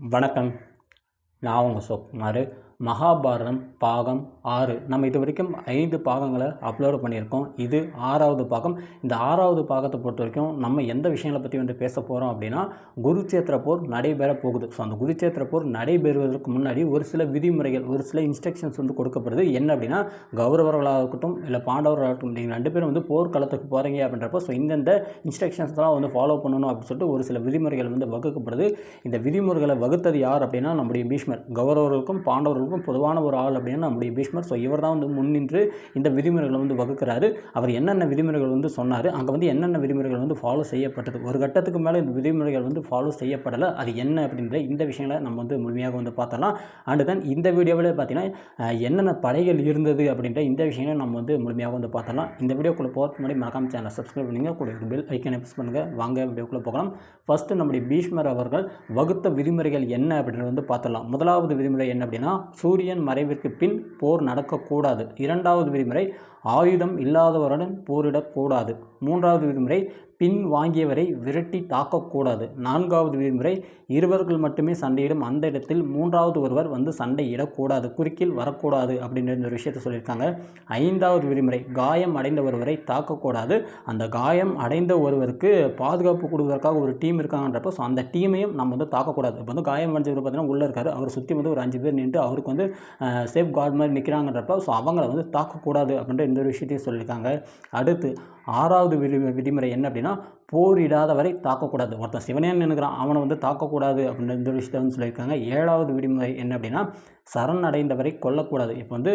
வணக்கம். நான் உங்கள் சுகுமார் மகாபாரதம் பாகம் ஆறு. நம்ம இது வரைக்கும் ஐந்து பாகங்களை அப்லோடு பண்ணியிருக்கோம். இது ஆறாவது பாகம். இந்த ஆறாவது பாகத்தை பொறுத்த வரைக்கும் நம்ம எந்த விஷயங்களை பற்றி வந்து பேச போகிறோம் அப்படின்னா குருச்சேத்திர போர் நடைபெற போகுது. ஸோ அந்த குருச்சேத்திர போர் நடைபெறுவதற்கு முன்னாடி ஒரு சில விதிமுறைகள் ஒரு சில இன்ஸ்ட்ரக்ஷன்ஸ் வந்து கொடுக்கப்படுது. என்ன அப்படின்னா கௌரவர்களாக இருக்கட்டும் இல்லை பாண்டவர்களாக இருக்கட்டும் நீங்கள் ரெண்டு பேரும் வந்து போர்க்களத்துக்கு போகிறீங்க அப்படின்றப்போ ஸோ இந்தந்த இன்ஸ்ட்ரக்ஷன்ஸ்லாம் வந்து ஃபாலோ பண்ணணும் அப்படின்னு சொல்லிட்டு ஒரு சில விதிமுறைகள் வந்து வகுக்கப்படுது. இந்த விதிமுறைகளை வகுத்தது யார் அப்படின்னா நம்முடைய பீஷ்மர். கௌரவர்களுக்கும் பாண்டவர்களுக்கும் பொதுவான ஒரு ஆள் அப்படின்னா நம்முடைய பீஷ்மர். ஸோ இவர் தான் வந்து முன்னின்று இந்த விதிமுறைகளை வந்து வகுக்கிறாரு. அவர் என்னென்ன விதிமுறைகள் வந்து சொன்னார் அங்கே வந்து என்னென்ன விதிமுறைகள் வந்து ஃபாலோ செய்யப்பட்டது ஒரு கட்டத்துக்கு மேலே இந்த விதிமுறைகள் வந்து ஃபாலோ செய்யப்படலை அது என்ன அப்படின்ற இந்த விஷயங்களை நம்ம வந்து முழுமையாக வந்து பார்த்தலாம் அண்டு தென் இந்த வீடியோவில் பார்த்தீங்கன்னா என்னென்ன படைகள் இருந்தது அப்படின்ற இந்த விஷயங்களை நம்ம வந்து முழுமையாக வந்து பார்த்தலாம் இந்த வீடியோக்குள்ளே போகிறது முன்னாடி மறக்காம சேனலை சப்ஸ்கிரைப் பண்ணுங்கள் கூட பெல் ஐக்கனை ப்ரெஸ் பண்ணுங்கள் வாங்க வீடியோக்குள்ளே போகலாம். ஃபஸ்ட்டு நம்முடைய பீஷ்மர் அவர்கள் வகுத்த விதிமுறைகள் என்ன அப்படின்றது வந்து பார்த்தலாம் முதலாவது விதிமுறை என்ன அப்படின்னா சூரியன் மறைவிற்கு பின் போர் நடக்கக்கூடாது. இரண்டாவது விதிமுறை ஆயுதம் இல்லாதவருடன் போரிடக்கூடாது. மூன்றாவது விதிமுறை பின் வாங்கியவரை விரட்டி தாக்கக்கூடாது. நான்காவது விதிமுறை இருவர்கள் மட்டுமே சண்டையிடும். அந்த இடத்தில் மூன்றாவது ஒருவர் வந்து சண்டையிடக்கூடாது குறுக்கில் வரக்கூடாது அப்படின்ற இந்த விஷயத்தை சொல்லியிருக்காங்க. ஐந்தாவது விதிமுறை காயம் அடைந்த ஒருவரை தாக்கக்கூடாது. அந்த காயம் அடைந்த ஒருவருக்கு பாதுகாப்பு கொடுக்கறதுக்காக ஒரு டீம் இருக்காங்கன்றப்போ ஸோ அந்த டீமையும் நம்ம வந்து தாக்கக்கூடாது. இப்போ வந்து காயம் அடைஞ்சவர் பார்த்தீங்கன்னா உள்ளே இருக்காரு. அவர் சுற்றி வந்து ஒரு அஞ்சு பேர் நின்று அவருக்கு வந்து சேஃப் கார்டு மாதிரி நிற்கிறாங்கன்றப்போ ஸோ அவங்கள வந்து தாக்கக்கூடாது அப்படின்ற இந்த ஒரு விஷயத்தையும் சொல்லியிருக்காங்க. அடுத்து ஆறாவது விதி விதிமுறை என்ன அப்படின்னா போரிடாதவரை தாக்கக்கூடாது. ஒருத்தன் சிவனேன்னு நினைக்கிறான் அவனை வந்து தாக்கக்கூடாது அப்படின்னு இந்த விஷயத்தை வந்து சொல்லியிருக்காங்க. ஏழாவது விதிமுறை என்ன அப்படின்னா சரண் அடைந்தவரை கொல்லக்கூடாது. இப்போ வந்து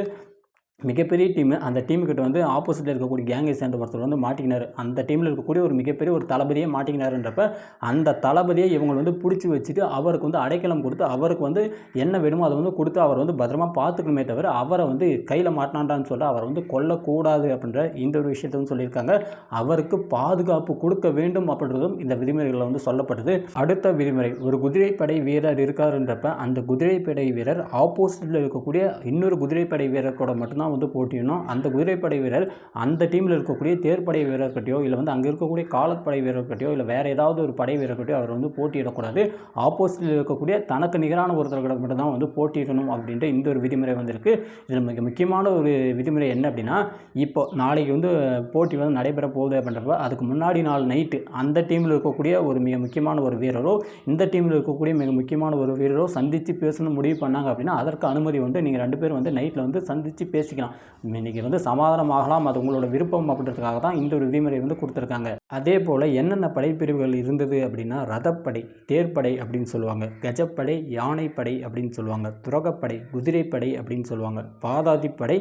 மிகப்பெரிய டீம் அந்த டீமுக்கிட்ட வந்து ஆப்போசிட்டில் இருக்கக்கூடிய கேங்கை சேர்ந்த ஒருத்தர் வந்து மாட்டிக்கினார். அந்த டீமில் இருக்கக்கூடிய ஒரு மிகப்பெரிய ஒரு தளபதியே மாட்டிக்கினாருன்றப்ப அந்த தளபதியை இவங்க வந்து பிடிச்சி வச்சுட்டு அவருக்கு வந்து அடைக்கலம் கொடுத்து அவருக்கு வந்து என்ன வேணுமோ அதை வந்து கொடுத்து அவர் வந்து பத்திரமா பார்த்துக்கணுமே தவிர அவரை வந்து கையில் மாட்டினான்டான்னு சொல்ல அவரை வந்து கொல்லக்கூடாது அப்படின்ற இந்த ஒரு விஷயத்தை வந்து சொல்லியிருக்காங்க. அவருக்கு பாதுகாப்பு கொடுக்க வேண்டும் அப்படின்றதும் இந்த விதிமுறைகளில் வந்து சொல்லப்படுது அடுத்த விதிமுறை ஒரு குதிரைப்படை வீரர் இருக்காருன்றப்ப அந்த குதிரைப்படை வீரர் ஆப்போசிட்டில் இருக்கக்கூடிய இன்னொரு குதிரைப்படை வீரர் கூட மட்டும்தான் வந்து போட்டியிடணும். அந்த குதிரைப்படை வீரர் அந்த டீமில் இருக்கக்கூடிய தேர்ப்படை வீரர்கிட்டயோ இல்லை வந்து அங்கே இருக்கக்கூடிய காலப்படை வீரர்கிட்டயோ இல்லை வேறு ஏதாவது ஒரு படை வீரர்கிட்டையோ அவர் வந்து போட்டியிடக்கூடாது. ஆப்போசிட்டில் இருக்கக்கூடிய தனக்கு நிகரான ஒருத்தர்கிட்ட மட்டும்தான் வந்து போட்டியிடணும் அப்படின்ற இந்த ஒரு விதிமுறை வந்திருக்கு. இதில் மிக முக்கியமான ஒரு விதிமுறை என்ன அப்படின்னா இப்போ நாளைக்கு வந்து போட்டி வந்து நடைபெற போகுது அப்படின்றப்ப அதுக்கு முன்னாடி நாள் நைட்டு அந்த டீமில் இருக்கக்கூடிய ஒரு மிக முக்கியமான ஒரு வீரரோ இந்த டீமில் இருக்கக்கூடிய மிக முக்கியமான ஒரு வீரரோ சந்தித்து பேசணும் முடிவு பண்ணாங்க அப்படின்னா அதற்கு அனுமதி உண்டு நீங்கள் ரெண்டு பேரும் வந்து நைட்டில் வந்து சந்தித்து பேசிக்கலாம் இன்றைக்கி வந்து சமாதானம் ஆகலாம் அது உங்களோட விருப்பம் அப்படின்றதுக்காக தான் இந்த ஒரு விதிமுறை வந்து கொடுத்துருக்காங்க. அதே போல் என்னென்ன படைப்பிரிவுகள் இருந்தது அப்படின்னா ரதப்படை தேர்ப்படை அப்படின்னு சொல்லுவாங்க. கஜப்படை யானைப்படை அப்படின்னு சொல்லுவாங்க. துரகப்படை குதிரைப்படை அப்படின்னு சொல்லுவாங்க. பாதாதிப்படை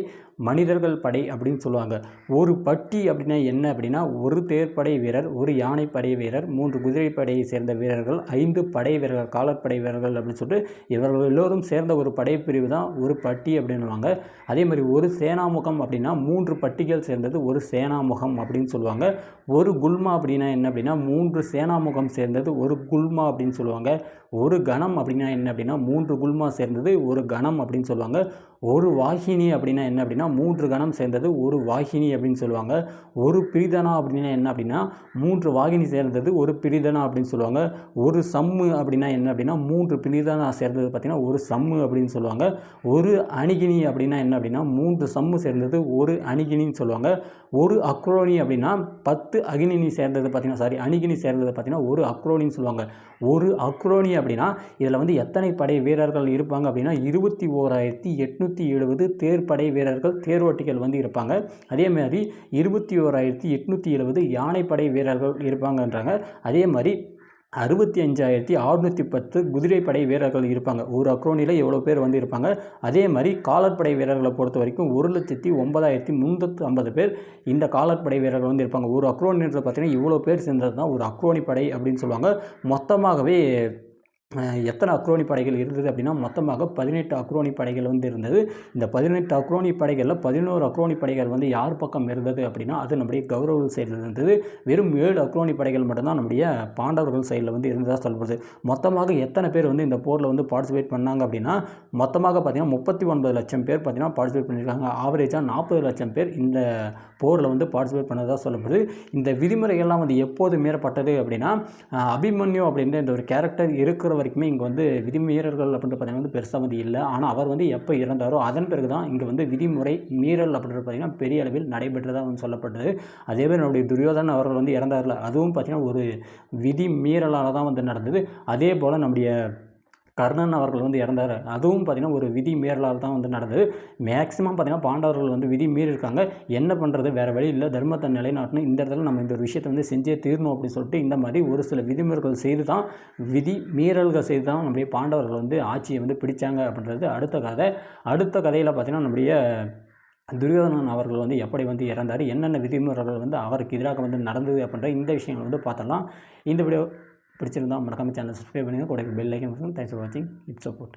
மனிதர்கள் படை அப்படின்னு சொல்லுவாங்க. ஒரு பட்டி அப்படின்னா என்ன அப்படின்னா ஒரு தேர்ப்படை வீரர் ஒரு யானைப்படை வீரர் மூன்று குதிரைப்படையை சேர்ந்த வீரர்கள் ஐந்து படை வீரர்கள் காலப்படை வீரர்கள் அப்படின்னு சொல்லிட்டு இவர்கள் எல்லோரும் சேர்ந்த ஒரு படைப்பிரிவு தான் ஒரு பட்டி அப்படின்னுவாங்க அதே மாதிரி ஒரு சேனாமுகம் அப்படின்னா மூன்று பட்டிகள் சேர்ந்தது ஒரு சேனாமுகம் அப்படின்னு சொல்லுவாங்க. ஒரு குல்மா அப்படின்னா என்ன அப்படின்னா மூன்று சேனாமுகம் சேர்ந்தது ஒரு குல்மா அப்படின்னு சொல்லுவாங்க. ஒரு கணம் அப்படின்னா என்ன அப்படின்னா மூன்று குல்மா சேர்ந்தது ஒரு கணம் அப்படின்னு சொல்லுவாங்க. ஒரு வாகினி அப்படின்னா என்ன அப்படின்னா மூன்று கணம் சேர்ந்தது ஒரு வாகினி அப்படின்னு சொல்லுவாங்க. ஒரு பிரிதனா அப்படின்னா என்ன அப்படின்னா மூன்று வாகினி சேர்ந்தது ஒரு பிரிதனா அப்படின்னு சொல்லுவாங்க. ஒரு சம்மு அப்படின்னா என்ன அப்படின்னா மூன்று பிரிதனா சேர்ந்தது பார்த்திங்கன்னா ஒரு சம்மு அப்படின்னு சொல்லுவாங்க. ஒரு அணிகினி அப்படின்னா என்ன அப்படின்னா மூன்று சம்மு சேர்ந்தது ஒரு அணிகினின்னு சொல்லுவாங்க. ஒரு அக்ரோனி அப்படின்னா பத்து அகினினி சேர்ந்தது பார்த்திங்கன்னா சாரி அணிகினி சேர்ந்தது பார்த்திங்கன்னா ஒரு அக்ரோனின்னு சொல்லுவாங்க. ஒரு அக்ரோனி அப்படின்னா இதில் வந்து எத்தனை படை வீரர்கள் இருப்பாங்க அப்படின்னா இருபத்தி ஓராயிரத்தி எட்நூற்றி எழுபது தேர்ப்படை வீரர்கள் தேர்வட்டிகள் வந்து இருப்பாங்க. அதே மாதிரி இருபத்தி ஓராயிரத்தி எட்நூற்றி எழுபது யானைப்படை வீரர்கள் இருப்பாங்கன்றாங்க. அதே மாதிரி அறுபத்தி அஞ்சாயிரத்தி அறுநூற்றி பத்து குதிரைப்படை வீரர்கள் இருப்பாங்க. ஒரு அக்ரோனியில் எவ்வளோ பேர் வந்து இருப்பாங்க? அதே மாதிரி காலற்படை வீரர்களை பொறுத்த வரைக்கும் ஒரு லட்சத்தி ஒன்பதாயிரத்தி முந்நூற்றி ஐம்பது பேர் இந்த காலற்படை வீரர்கள் வந்து இருப்பாங்க. ஒரு அக்ரோனின்ற பார்த்தீங்கன்னா இவ்வளோ பேர் சேர்ந்தது தான் ஒரு அக்ரோனி படை அப்படின்னு சொல்லுவாங்க. மொத்தமாகவே எத்தனை அக்ரோனி படைகள் இருந்தது அப்படின்னா மொத்தமாக பதினெட்டு அக்ரோனி படைகள் வந்து இருந்தது. இந்த பதினெட்டு அக்ரோனி படைகளில் பதினோரு அக்ரோனி படைகள் வந்து யார் பக்கம் இருந்தது அப்படின்னா அது நம்முடைய கௌரவ சைடில் இருந்தது. வெறும் ஏழு அக்ரோனி படைகள் மட்டும்தான் நம்முடைய பாண்டவர்கள் சைடில் வந்து இருந்ததாக சொல்லப்படுது. மொத்தமாக எத்தனை பேர் வந்து இந்த போரில் வந்து பார்ட்டிசிபேட் பண்ணாங்க அப்படின்னா மொத்தமாக பார்த்தீங்கன்னா முப்பத்தி ஒன்பது லட்சம் பேர் பார்த்தீங்கன்னா பார்ட்டிசிபேட் பண்ணியிருக்காங்க ஆவரேஜாக நாற்பது லட்சம் பேர் இந்த போரில் வந்து பார்ட்டிசிபேட் பண்ணதாக சொல்லப்படுது. இந்த விதிமுறைகள்லாம் வந்து எப்போது மீறப்பட்டது அப்படின்னா அபிமன்யு அப்படின்ற இந்த ஒரு கேரக்டர் இருக்கிற வரைக்குமே இங்கே வந்து விதிமீறல்கள் அப்படின்ட்டு பார்த்தீங்கன்னா வந்து பெருசாக வந்து இல்லை. ஆனால் அவர் வந்து எப்போ இறந்தாரோ அதன் பிறகு தான் இங்கே வந்து விதிமுறை மீறல் அப்படின்றது பார்த்திங்கன்னா பெரிய அளவில் நடைபெற்றதாக வந்து சொல்லப்பட்டது. அதே மாதிரி நம்முடைய துரியோதனன் அவர்கள் வந்து இறந்தார்ல அதுவும் பார்த்திங்கன்னா ஒரு விதி மீறலால் தான் வந்து நடந்தது. அதே போல் நம்முடைய கர்ணன் அவர்கள் வந்து இறந்தார். அதுவும் பார்த்திங்கன்னா ஒரு விதி மீறலால் தான் வந்து நடந்தது. மேக்ஸிமம் பார்த்திங்கன்னா பாண்டவர்கள் வந்து விதி மீறியிருக்காங்க. என்ன பண்ணுறது வேறு வழி இல்லை. தர்மத்தை நிலைநாட்டணும். இந்த இடத்துல நம்ம இந்த ஒரு விஷயத்தை வந்து செஞ்சே தீரணும் அப்படின்னு சொல்லிட்டு இந்த மாதிரி ஒரு சில விதிமுறைகள் செய்து தான் விதி மீறல்கள் செய்து தான் நம்முடைய பாண்டவர்கள் வந்து ஆட்சியை வந்து பிடிச்சாங்க அப்படின்றது அடுத்த கதை. அடுத்த கதையில் பார்த்திங்கன்னா நம்முடைய துரியோதனன் அவர்கள் வந்து எப்படி வந்து இறந்தார்? என்னென்ன விதிமுறைகள் வந்து அவருக்கு எதிராக வந்து நடந்தது அப்படின்ற இந்த விஷயங்கள் வந்து பார்த்தலாம் இந்த வீடியோ பிடிச்சிருந்தா மறக்காமல் சேனல் சப்ஸ்கிரைப் பண்ணுங்கள் கூட பெல் ஐக்கன் தேங்க்ஸ் ஃபார் வாட்சிங் இட்ஸ் சப்போர்ட்